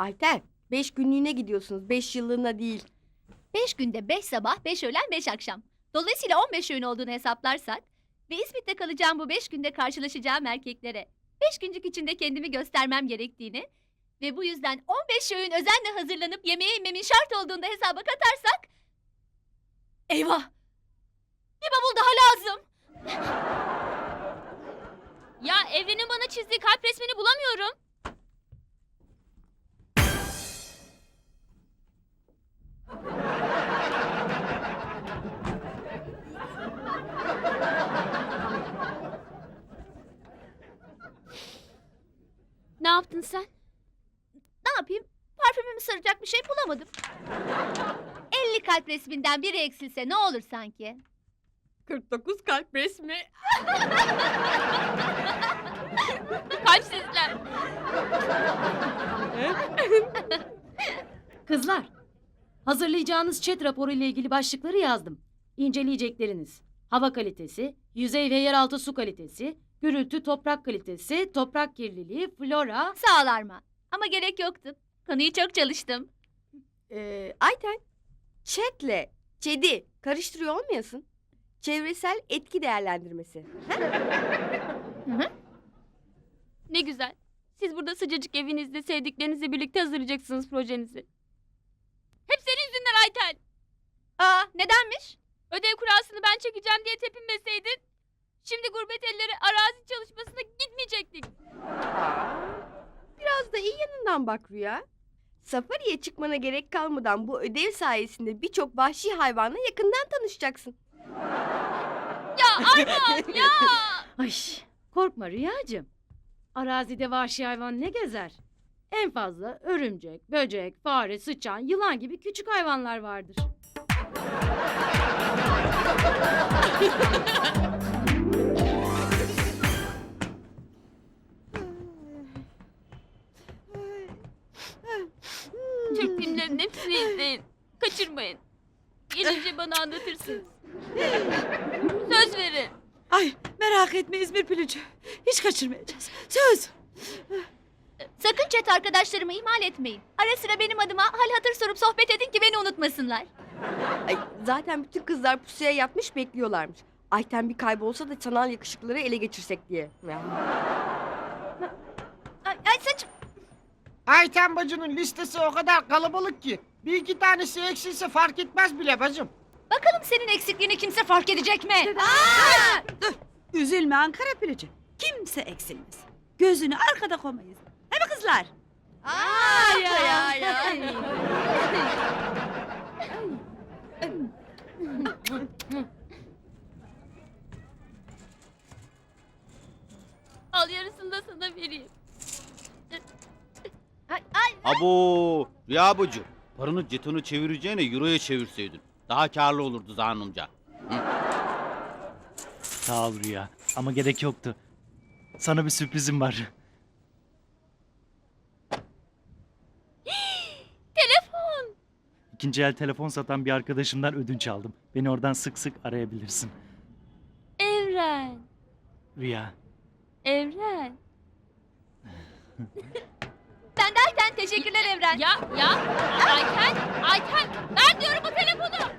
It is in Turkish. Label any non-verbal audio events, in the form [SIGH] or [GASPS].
Ayten, beş günlüğüne gidiyorsunuz. Beş yıllığına değil. 5 günde 5 sabah, 5 öğlen, 5 akşam. Dolayısıyla 15 öğün olduğunu hesaplarsak ve İzmit'te kalacağım bu 5 günde karşılaşacağım erkeklere 5 güncük içinde kendimi göstermem gerektiğini ve bu yüzden 15 öğün özenle hazırlanıp yemeğe inmemin şart olduğunu da hesaba katarsak eyvah! Bir bavul daha lazım. ya Evren'in bana çizdiği kalp resmini bulamıyorum. Yaptın sen? Ne yapayım? Parfümümü saracak bir şey bulamadım. 50 kalp resminden biri eksilse ne olur sanki? 49 kalp resmi. [LAUGHS] Kalpsizler. [LAUGHS] Kızlar, hazırlayacağınız chat raporu ile ilgili başlıkları yazdım. İnceleyecekleriniz. Hava kalitesi, yüzey ve yeraltı su kalitesi, gürültü toprak kalitesi, toprak kirliliği, flora... Sağ ol Arma. Ama gerek yoktu. Konuyu çok çalıştım. Ee, Ayten, chatle cedi karıştırıyor olmayasın. Çevresel etki değerlendirmesi. Ne güzel. Siz burada sıcacık evinizde sevdiklerinizle birlikte hazırlayacaksınız projenizi. Hep senin yüzünden Ayten. Aa nedenmiş? Ödev kurasını ben çekeceğim diye tepinmeseydin. Şimdi gurbet ellere arazi çalışmasına gitmeyecektik. Biraz da iyi yanından bak Rüya. Safariye çıkmana gerek kalmadan bu ödev sayesinde birçok vahşi hayvanla yakından tanışacaksın. Ya Arma ya. [LAUGHS] Ay, korkma Rüyacığım. Arazide vahşi hayvan ne gezer? En fazla örümcek, böcek, fare, sıçan, yılan gibi küçük hayvanlar vardır. Türk filmlerinin hepsini izleyin. Kaçırmayın. Gelince bana anlatırsınız. Söz verin. Ay merak etme İzmir Pülücü. Hiç kaçırmayacağız. Söz. Sakın chat arkadaşlarımı ihmal etmeyin. Ara sıra benim adıma hal hatır sorup sohbet edin ki beni unutmasınlar. Ay, zaten bütün kızlar pusuya yatmış bekliyorlarmış. Ayten bir kaybolsa da sanal yakışıkları ele geçirsek diye. Ya. Ay, ay saç... Ayten bacının listesi o kadar kalabalık ki. Bir iki tanesi eksilse fark etmez bile bacım. Bakalım senin eksikliğini kimse fark edecek mi? Üzülme Ankara Pülücü. Kimse eksilmez. Gözünü arkada koymayız. Değil mi kızlar? Aa, ya, ya. Al yarısını da sana vereyim. Ay, ay. Abo Rüya bacı. Paranı jetonu çevireceğine euroya çevirseydin. Daha karlı olurdu zannımca. Sağ ol Rüya ama gerek yoktu. Sana bir sürprizim var. [GASPS] Telefon. İkinci el telefon satan bir arkadaşımdan ödünç aldım. Beni oradan sık sık arayabilirsin. Evren. Rüya. Evren. [LAUGHS] Ben de Ayten teşekkürler Evren. Ya ya Ayten. Ayten. Ver diyorum bu telefonu.